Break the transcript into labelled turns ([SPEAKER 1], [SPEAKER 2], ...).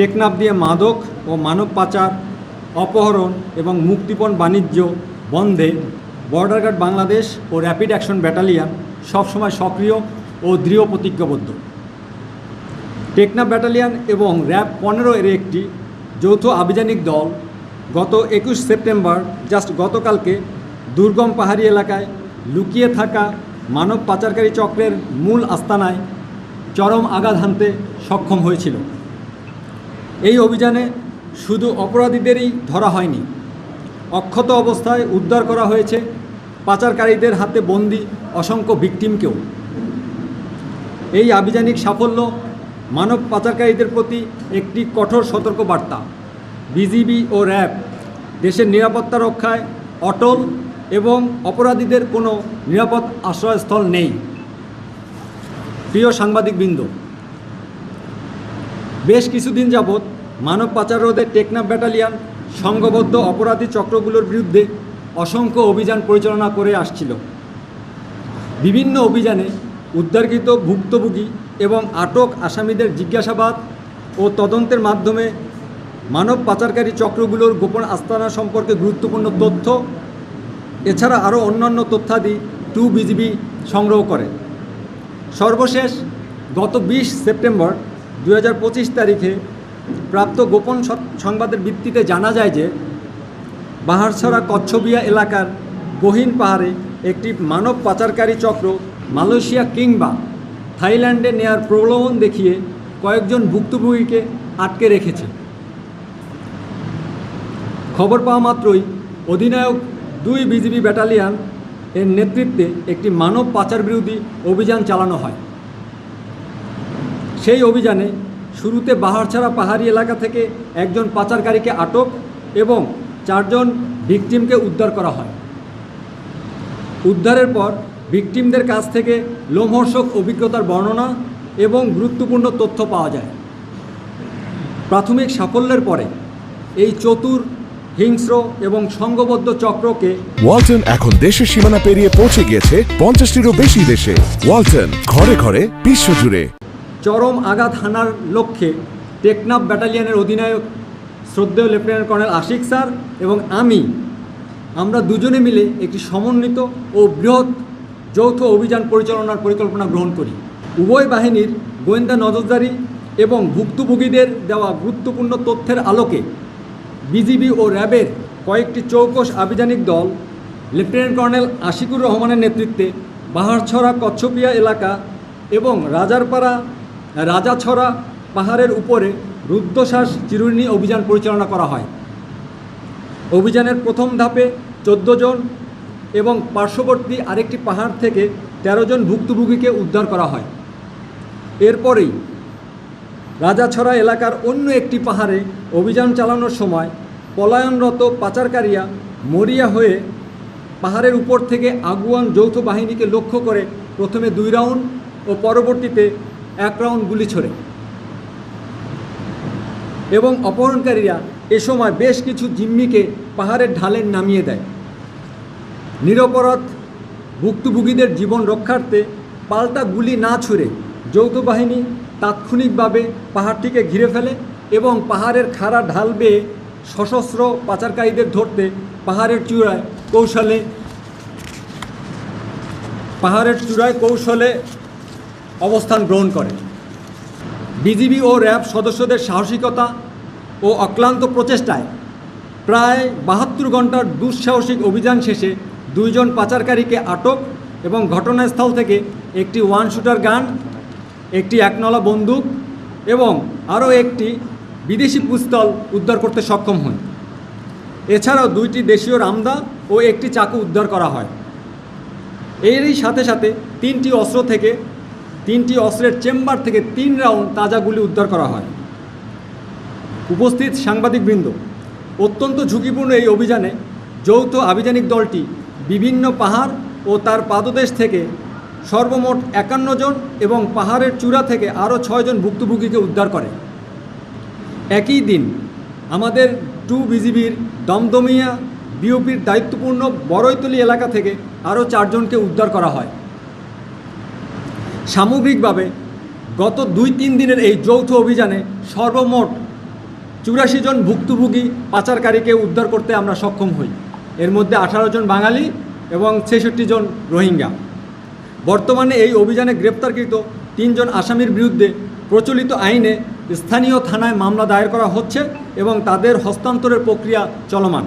[SPEAKER 1] টেকনাফ দিয়ে মাদক ও মানব পাচার, অপহরণ এবং মুক্তিপণ বাণিজ্য বন্ধে বর্ডার গার্ড বাংলাদেশ ও র্যাপিড অ্যাকশন ব্যাটালিয়ান সবসময় সক্রিয় ও দৃঢ় প্রতিজ্ঞাবদ্ধ। টেকনাফ ব্যাটালিয়ান এবং র্যাব পনেরো এর একটি যৌথ আভিযানিক দল গত একুশ সেপ্টেম্বর, জাস্ট গতকালকে দুর্গম পাহাড়ি এলাকায় লুকিয়ে থাকা মানব পাচারকারী চক্রের মূল আস্তানায় চরম আঘাত হানতে সক্ষম হয়েছিল। এই অভিযানে শুধু অপরাধীদেরই ধরা হয়নি, অক্ষত অবস্থায় উদ্ধার করা হয়েছে পাচারকারীদের হাতে বন্দি অসংখ্য ভিকটিমকেও। এই আভিযানিক সাফল্য মানব পাচারকারীদের প্রতি একটি কঠোর সতর্ক বার্তা বিজিবি ও র্যাব দেশের নিরাপত্তা রক্ষায় অটল এবং অপরাধীদের কোনো নিরাপদ আশ্রয়স্থল নেই। প্রিয় সাংবাদিকবৃন্দ, বেশ কিছুদিন যাবৎ মানব পাচার রোধে টেকনাফ ব্যাটালিয়ান, সংঘবদ্ধ অপরাধী চক্রগুলোর বিরুদ্ধে অসংখ্য অভিযান পরিচালনা করে আসছিল। বিভিন্ন অভিযানে উদ্ধারকৃত ভুক্তভোগী এবং আটক আসামিদের জিজ্ঞাসাবাদ ও তদন্তের মাধ্যমে মানব পাচারকারী চক্রগুলোর গোপন আস্তানা সম্পর্কে গুরুত্বপূর্ণ তথ্য, এছাড়া আরও অন্যান্য তথ্যাদি টু বিজিবি সংগ্রহ করে। সর্বশেষ গত বিশ সেপ্টেম্বর দু হাজার পঁচিশ তারিখে প্রাপ্ত গোপন সংবাদের ভিত্তিতে জানা যায় যে বাহারছড়া কচ্ছবিয়া এলাকার গহীন পাহাড়ে একটি মানব পাচারকারী চক্র মালয়েশিয়া কিংবা থাইল্যান্ডে নেয়ার প্রলোভন দেখিয়ে কয়েকজন ভুক্তভোগীকে আটকে রেখেছে। খবর পাওয়া মাত্রই অধিনায়ক দুই বিজিবি ব্যাটালিয়ান এর নেতৃত্বে একটি মানব পাচার বিরোধী অভিযান চালানো হয়। সেই অভিযানে শুরুতে বাহারছাড়া পাহাড়ি এলাকা থেকে একজন পাচারকারীকে আটক এবং চারজন ভিকটিমকে উদ্ধার করা হয়। উদ্ধারের পর ভিকটিমদের কাছ থেকে লোমহর্ষক অভিজ্ঞতার বর্ণনা এবং গুরুত্বপূর্ণ তথ্য পাওয়া যায়। প্রাথমিক সাফল্যের পরে এই চতুর, হিংস্র এবং সংঘবদ্ধ চক্রকে
[SPEAKER 2] ওয়ালটন এখন দেশের সীমানা পেরিয়ে পৌঁছে গিয়েছে পঞ্চাশটিরও বেশি দেশে। ওয়ালটন ঘরে ঘরে বিশ্বজুড়ে।
[SPEAKER 1] চরম আঘাত হানার লক্ষ্যে টেকনাফ ব্যাটালিয়নের অধিনায়ক শ্রদ্ধেয় লেফটেন্যান্ট কর্নেল আশিক স্যার এবং আমি, আমরা দুজনে মিলে একটি সমন্বিত ও বৃহৎ যৌথ অভিযান পরিচালনার পরিকল্পনা গ্রহণ করি। উভয় বাহিনীর গোয়েন্দা নজরদারি এবং ভুক্তভোগীদের দেওয়া গুরুত্বপূর্ণ তথ্যের আলোকে বিজিবি ও র্যাবের কয়েকটি চৌকস আভিযানিক দল, লেফটেন্যান্ট কর্নেল আশিকুর রহমানের নেতৃত্বে বাহারছড়া কচ্ছপিয়া এলাকা এবং রাজারপাড়া রাজাছড়া পাহাড়ের উপরে রুদ্ধশ্বাস চিরুনি অভিযান পরিচালনা করা হয়। অভিযানের প্রথম ধাপে চোদ্দ জন এবং পার্শ্ববর্তী আরেকটি পাহাড় থেকে ১৩ জন ভুক্তভোগীকে উদ্ধার করা হয়। এরপরেই রাজাছড়া এলাকার অন্য একটি পাহাড়ে অভিযান চালানোর সময় পলায়নরত পাচারকারীরা মরিয়া হয়ে পাহাড়ের উপর থেকে আগুয়ান যৌথ বাহিনীকে লক্ষ্য করে প্রথমে দুই রাউন্ড ও পরবর্তীতে এক রাউন্ড গুলি ছোড়ে। এবং অপহরণকারীরা এ সময় বেশ কিছু জিম্মিকে পাহাড়ের ঢালে নামিয়ে দেয়। নিরপরাধ ভুক্তভোগীদের জীবন রক্ষার্থে পাল্টা গুলি না ছুড়ে যৌথ বাহিনী তাৎক্ষণিকভাবে পাহাড়টিকে ঘিরে ফেলে এবং পাহাড়ের খাড়া ঢাল বেয়ে সশস্ত্র পাচারকারীদের ধরতে পাহাড়ের চূড়ায় কৌশলে পাহাড়ের চূড়ায় কৌশলে অবস্থান গ্রহণ করে। বিজিবি ও র্যাব সদস্যদের সাহসিকতা ও অক্লান্ত প্রচেষ্টায় প্রায় বাহাত্তর ঘণ্টার দুঃসাহসিক অভিযান শেষে দুইজন পাচারকারীকে আটক এবং ঘটনাস্থল থেকে একটি ওয়ান শুটার গান, একটি একনলা বন্দুক এবং আরও একটি বিদেশি পিস্তল উদ্ধার করতে সক্ষম হন এছাড়াও দুইটি দেশীয় রামদা ও একটি চাকু উদ্ধার করা হয়। এরই সাথে সাথে তিনটি অস্ত্র থেকে তিনটি অস্ত্রের চেম্বার থেকে তিন রাউন্ড তাজা গুলি উদ্ধার করা হয়। উপস্থিত সাংবাদিকবৃন্দ, অত্যন্ত ঝুঁকিপূর্ণ এই অভিযানে যৌথ আভিযানিক দলটি বিভিন্ন পাহাড় ও তার পাদদেশ থেকে সর্বমোট একান্ন জন এবং পাহাড়ের চূড়া থেকে আরও ছয়জন ভুক্তভোগীকে উদ্ধার করে। একই দিন আমাদের টু বিজিবির দমদমিয়া বিওপির দায়িত্বপূর্ণ বড়ইতলি এলাকা থেকে আরও চারজনকে উদ্ধার করা হয়। সামগ্রিকভাবে গত দুই তিন দিনের এই যৌথ অভিযানে সর্বমোট চুরাশি জন ভুক্তভোগী পাচারকারীকে উদ্ধার করতে আমরা সক্ষম হই। এর মধ্যে আঠারো জন বাঙালি এবং ছেষট্টি জন রোহিঙ্গা। বর্তমানে এই অভিযানে গ্রেপ্তারকৃত তিনজন আসামির বিরুদ্ধে প্রচলিত আইনে স্থানীয় থানায় মামলা দায়ের করা হচ্ছে এবং তাদের হস্তান্তরের প্রক্রিয়া চলমান।